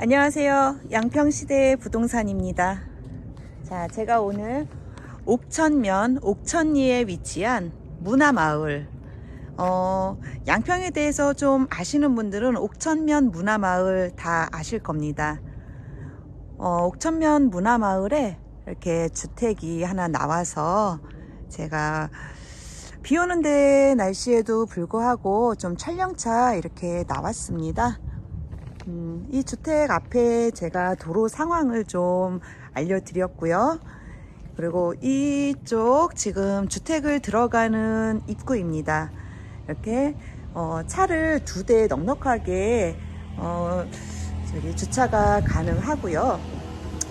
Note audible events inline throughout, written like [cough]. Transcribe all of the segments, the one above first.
안녕하세요. 양평시대 부동산입니다. 자, 제가 오늘 옥천면 옥천리에 위치한 문화마을. 어, 양평에 대해서 좀 아시는 분들은 옥천면 문화마을 다 아실 겁니다. 어, 옥천면 문화마을에 이렇게 주택이 하나 나와서 제가 비 오는데 날씨에도 불구하고 좀 촬영차 이렇게 나왔습니다. 음, 이 주택 앞에 제가 도로 상황을 좀 알려드렸고요. 그리고 이쪽 지금 주택을 들어가는 입구입니다. 이렇게 어, 차를 두 대 넉넉하게 어, 저기 주차가 가능하고요.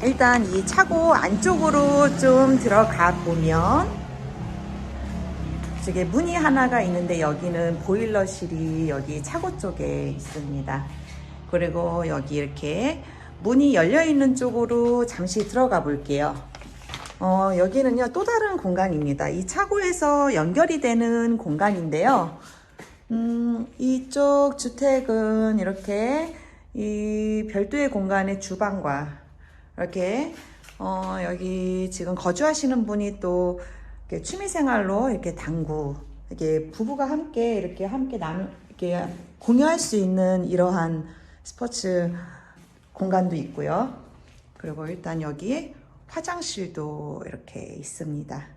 일단 이 차고 안쪽으로 좀 들어가 보면 저게 문이 하나가 있는데 여기는 보일러실이 여기 차고 쪽에 있습니다. 그리고 여기 이렇게 문이 열려 있는 쪽으로 잠시 들어가 볼게요. 어, 여기는요, 또 다른 공간입니다. 이 차고에서 연결이 되는 공간인데요. 음, 이쪽 주택은 이렇게 이 별도의 공간의 주방과 이렇게 어, 여기 지금 거주하시는 분이 또 이렇게 취미생활로 이렇게 당구 이렇게 부부가 함께 이렇게 함께 나누 이렇게 공유할 수 있는 이러한 스포츠 공간도 있고요. 그리고 일단 여기 화장실도 이렇게 있습니다.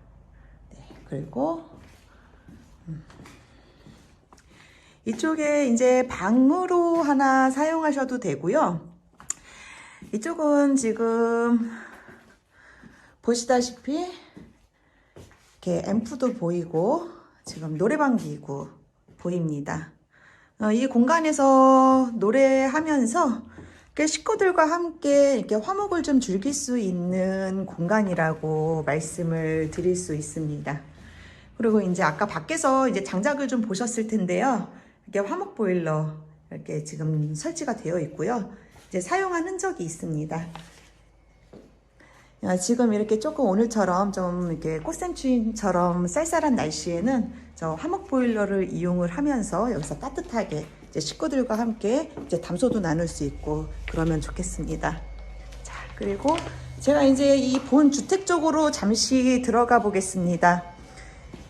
네, 그리고 음. 이쪽에 이제 방으로 하나 사용하셔도 되고요. 이쪽은 지금 보시다시피 이렇게 앰프도 보이고 지금 노래방 기구 보입니다. 어, 이 공간에서 노래하면서 식구들과 함께 이렇게 화목을 좀 즐길 수 있는 공간이라고 말씀을 드릴 수 있습니다. 그리고 이제 아까 밖에서 이제 장작을 좀 보셨을 텐데요. 이렇게 화목 보일러 이렇게 지금 설치가 되어 있고요. 이제 사용한 흔적이 있습니다. 야, 지금 이렇게 조금 오늘처럼 좀 이렇게 꽃샘추위처럼 쌀쌀한 날씨에는 저 화목 보일러를 이용을 하면서 여기서 따뜻하게 이제 식구들과 함께 이제 담소도 나눌 수 있고 그러면 좋겠습니다. 자, 그리고 제가 이제 이 본 주택 쪽으로 잠시 들어가 보겠습니다.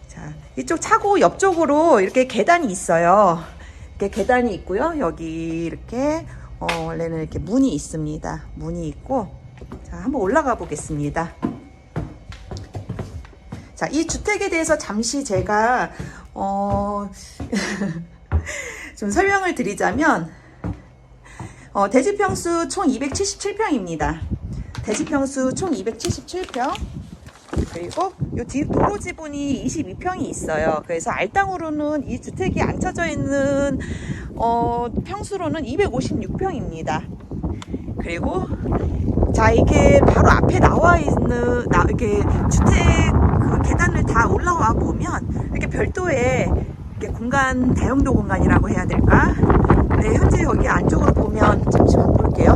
자, 이쪽 차고 옆쪽으로 이렇게 계단이 있어요. 이렇게 계단이 있고요. 여기 이렇게 어, 원래는 이렇게 문이 있습니다. 문이 있고 자, 한번 올라가 보겠습니다. 자, 이 주택에 대해서 잠시 제가 어, [laughs] 좀 설명을 드리자면 어, 대지평수 총 277평입니다. 대지평수 총 277평. 그리고 요뒤 도로 지분이 22평이 있어요. 그래서 알땅으로는 이 주택이 앉혀져 있는 어, 평수로는 256평입니다. 그리고 자 이게 바로 앞에 나와 있는 나 이렇게 주택 그 계단을 다 올라와 보면 이렇게 별도의 이렇게 공간 다용도 공간이라고 해야 될까? 네 현재 여기 안쪽으로 보면 잠시만 볼게요.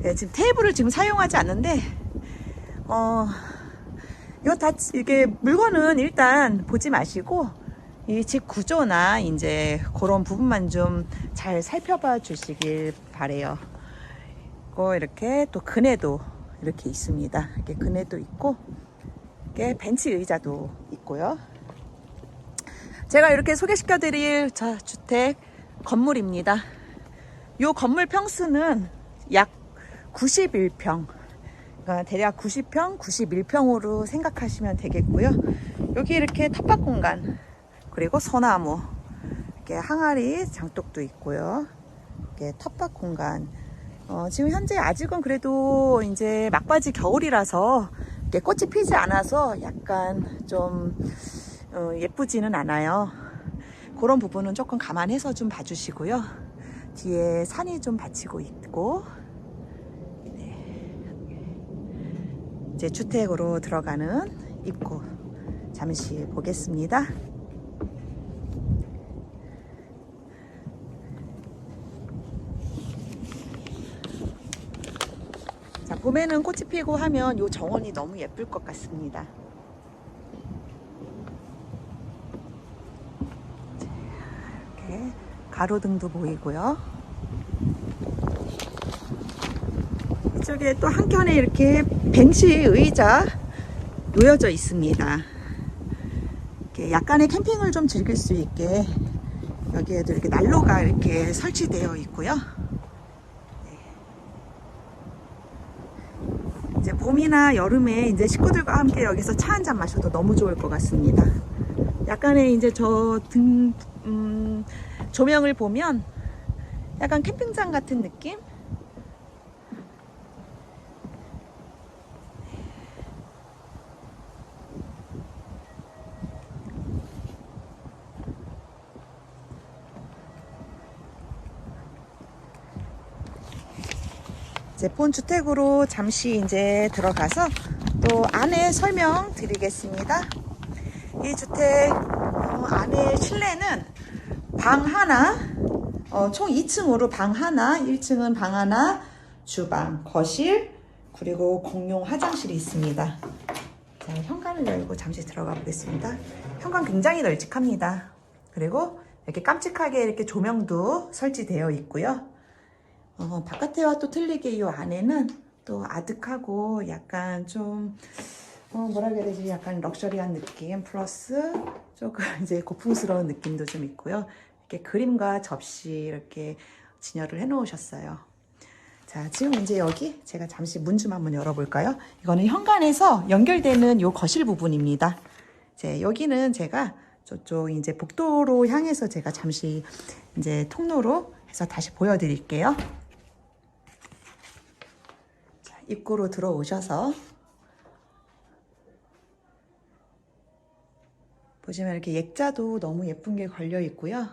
네, 지금 테이블을 지금 사용하지 않는데 어 이거 다 이게 물건은 일단 보지 마시고 이 집 구조나 이제 그런 부분만 좀 잘 살펴봐 주시길 바래요. 있고 이렇게 또 그네도 이렇게 있습니다. 이렇게 그네도 있고 이렇게 벤치 의자도 있고요. 제가 이렇게 소개시켜 드릴 자 주택 건물입니다. 이 건물 평수는 약 91평. 그러니까 대략 90평, 91평으로 생각하시면 되겠고요. 여기 이렇게 텃밭 공간 그리고 소나무 이렇게 항아리 장독도 있고요. 이렇게 텃밭 공간 어, 지금 현재 아직은 그래도 이제 막바지 겨울이라서 꽃이 피지 않아서 약간 좀 어, 예쁘지는 않아요. 그런 부분은 조금 감안해서 좀 봐주시고요. 뒤에 산이 좀 받치고 있고 네. 이제 주택으로 들어가는 입구 잠시 보겠습니다. 자, 봄에는 꽃이 피고 하면 이 정원이 너무 예쁠 것 같습니다. 자, 이렇게 가로등도 보이고요. 이쪽에 또 한켠에 이렇게 벤치 의자 놓여져 있습니다. 약간의 캠핑을 좀 즐길 수 있게 여기에도 이렇게 난로가 이렇게 설치되어 있고요. 네. 이제 봄이나 여름에 이제 식구들과 함께 여기서 차 한 잔 마셔도 너무 좋을 것 같습니다. 약간의 이제 저 등, 음, 조명을 보면 약간 캠핑장 같은 느낌? 이제 본 주택으로 잠시 이제 들어가서 또 안에 설명 드리겠습니다. 이 주택 어, 안에 실내는 방 하나, 어, 총 2층으로 방 하나, 1층은 방 하나, 주방, 거실, 그리고 공용 화장실이 있습니다. 자, 현관을 열고 잠시 들어가 보겠습니다. 현관 굉장히 널찍합니다. 그리고 이렇게 깜찍하게 이렇게 조명도 설치되어 있고요. 어, 바깥에와 또 틀리게 이 안에는 또 아득하고 약간 좀 어, 뭐라 그래야 되지? 약간 럭셔리한 느낌 플러스 조금 [laughs] 이제 고풍스러운 느낌도 좀 있고요. 이렇게 그림과 접시 이렇게 진열을 해 놓으셨어요. 자, 지금 이제 여기 제가 잠시 문 좀 한번 열어볼까요? 이거는 현관에서 연결되는 요 거실 부분입니다. 이제 여기는 제가 저쪽 이제 복도로 향해서 제가 잠시 이제 통로로 해서 다시 보여드릴게요. 자, 입구로 들어오셔서 보시면 이렇게 액자도 너무 예쁜 게 걸려 있고요.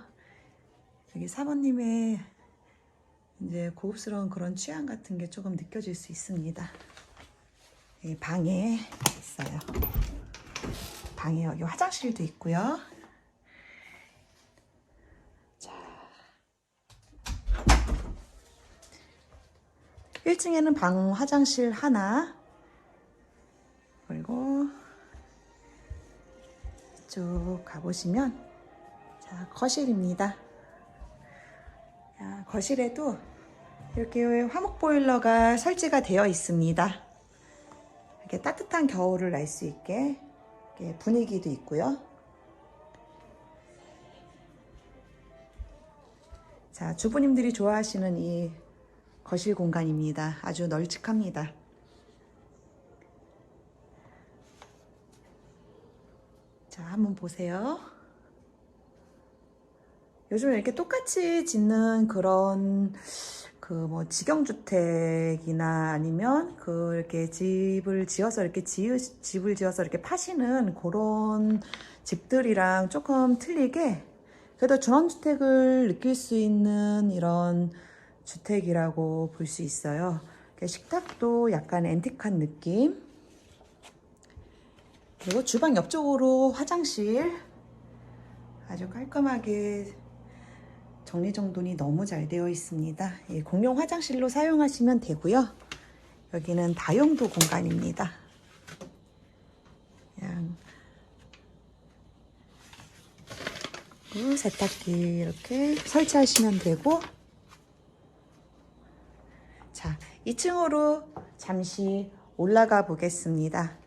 여기 사모님의 이제 고급스러운 그런 취향 같은 게 조금 느껴질 수 있습니다. 이 방에 있어요. 방에 여기 화장실도 있고요. 1층에는 방 화장실 하나 그리고 쭉 가보시면 자 거실입니다. 자, 거실에도 이렇게 화목 보일러가 설치가 되어 있습니다. 이렇게 따뜻한 겨울을 알 수 있게 분위기도 있고요. 자, 주부님들이 좋아하시는 이 거실 공간입니다. 아주 널찍합니다. 자, 한번 보세요. 요즘 이렇게 똑같이 짓는 그런 그 뭐 직영주택이나 아니면 그 이렇게 집을 지어서 이렇게 지으, 집을 지어서 이렇게 파시는 그런 집들이랑 조금 틀리게 그래도 전원주택을 느낄 수 있는 이런 주택이라고 볼 수 있어요. 식탁도 약간 앤틱한 느낌. 그리고 주방 옆쪽으로 화장실 아주 깔끔하게 정리정돈이 너무 잘 되어 있습니다. 예, 공용 화장실로 사용하시면 되고요. 여기는 다용도 공간입니다. 그냥 그리고 세탁기 이렇게 설치하시면 되고 자, 2층으로 잠시 올라가 보겠습니다.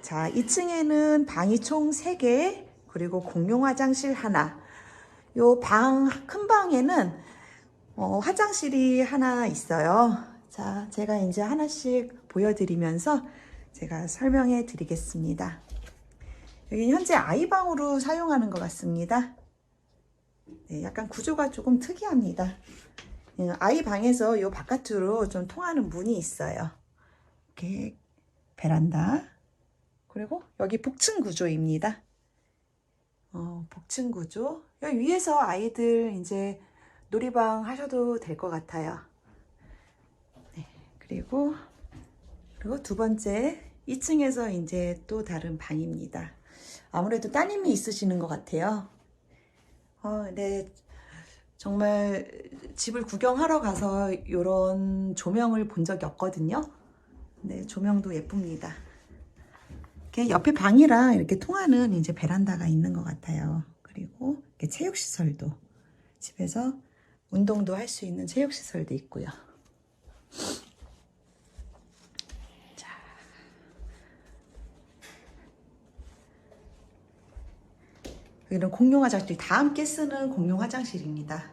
자, 2층에는 방이 총 3개, 그리고 공용 화장실 하나. 요 방, 큰 방에는 어, 화장실이 하나 있어요. 자, 제가 이제 하나씩 보여드리면서 제가 설명해 드리겠습니다. 여기 현재 아이방으로 사용하는 것 같습니다. 네, 약간 구조가 조금 특이합니다. 예, 아이 방에서 요 바깥으로 좀 통하는 문이 있어요. 이렇게 베란다. 그리고 여기 복층 구조입니다. 어, 복층 구조. 여기 위에서 아이들 이제 놀이방 하셔도 될 것 같아요. 네, 그리고 그리고 두 번째 2층에서 이제 또 다른 방입니다. 아무래도 따님이 있으시는 것 같아요. 어, 네. 정말 집을 구경하러 가서 이런 조명을 본 적이 없거든요. 네, 조명도 예쁩니다. 옆에 방이랑 이렇게 통하는 이제 베란다가 있는 것 같아요. 그리고 이렇게 체육시설도 집에서 운동도 할 수 있는 체육시설도 있고요. 여기는 공용 화장실 다 함께 쓰는 공용 화장실입니다.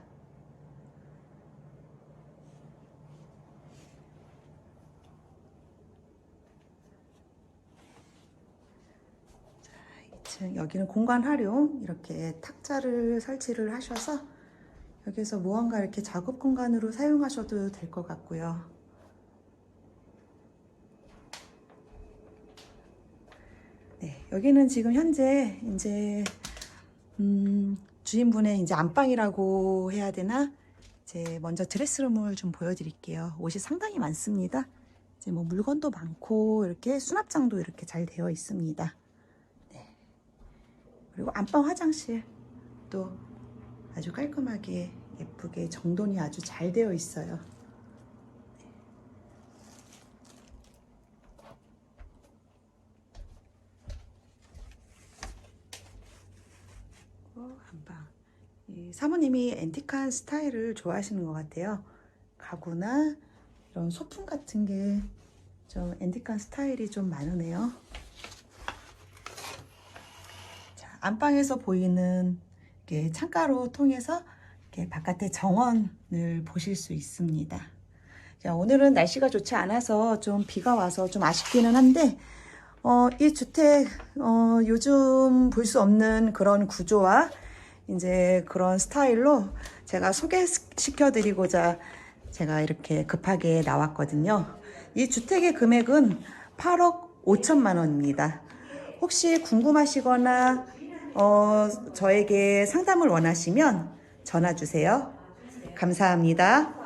자, 2층 여기는 공간 활용 이렇게 탁자를 설치를 하셔서 여기서 무언가 이렇게 작업 공간으로 사용하셔도 될 것 같고요. 네, 여기는 지금 현재 이제 음, 주인분의 이제 안방이라고 해야 되나? 이제 먼저 드레스룸을 좀 보여드릴게요. 옷이 상당히 많습니다. 이제 뭐 물건도 많고 이렇게 수납장도 이렇게 잘 되어 있습니다. 네. 그리고 안방 화장실 또 아주 깔끔하게 예쁘게 정돈이 아주 잘 되어 있어요. 이 사모님이 앤틱한 스타일을 좋아하시는 것 같아요. 가구나 이런 소품 같은 게 좀 앤틱한 스타일이 좀 많으네요. 자, 안방에서 보이는 이렇게 창가로 통해서 이렇게 바깥의 정원을 보실 수 있습니다. 자, 오늘은 날씨가 좋지 않아서 좀 비가 와서 좀 아쉽기는 한데 어, 이 주택 어, 요즘 볼 수 없는 그런 구조와 이제 그런 스타일로 제가 소개시켜 드리고자 제가 이렇게 급하게 나왔거든요. 이 주택의 금액은 8억 5천만 원입니다. 혹시 궁금하시거나 어, 저에게 상담을 원하시면 전화 주세요. 감사합니다.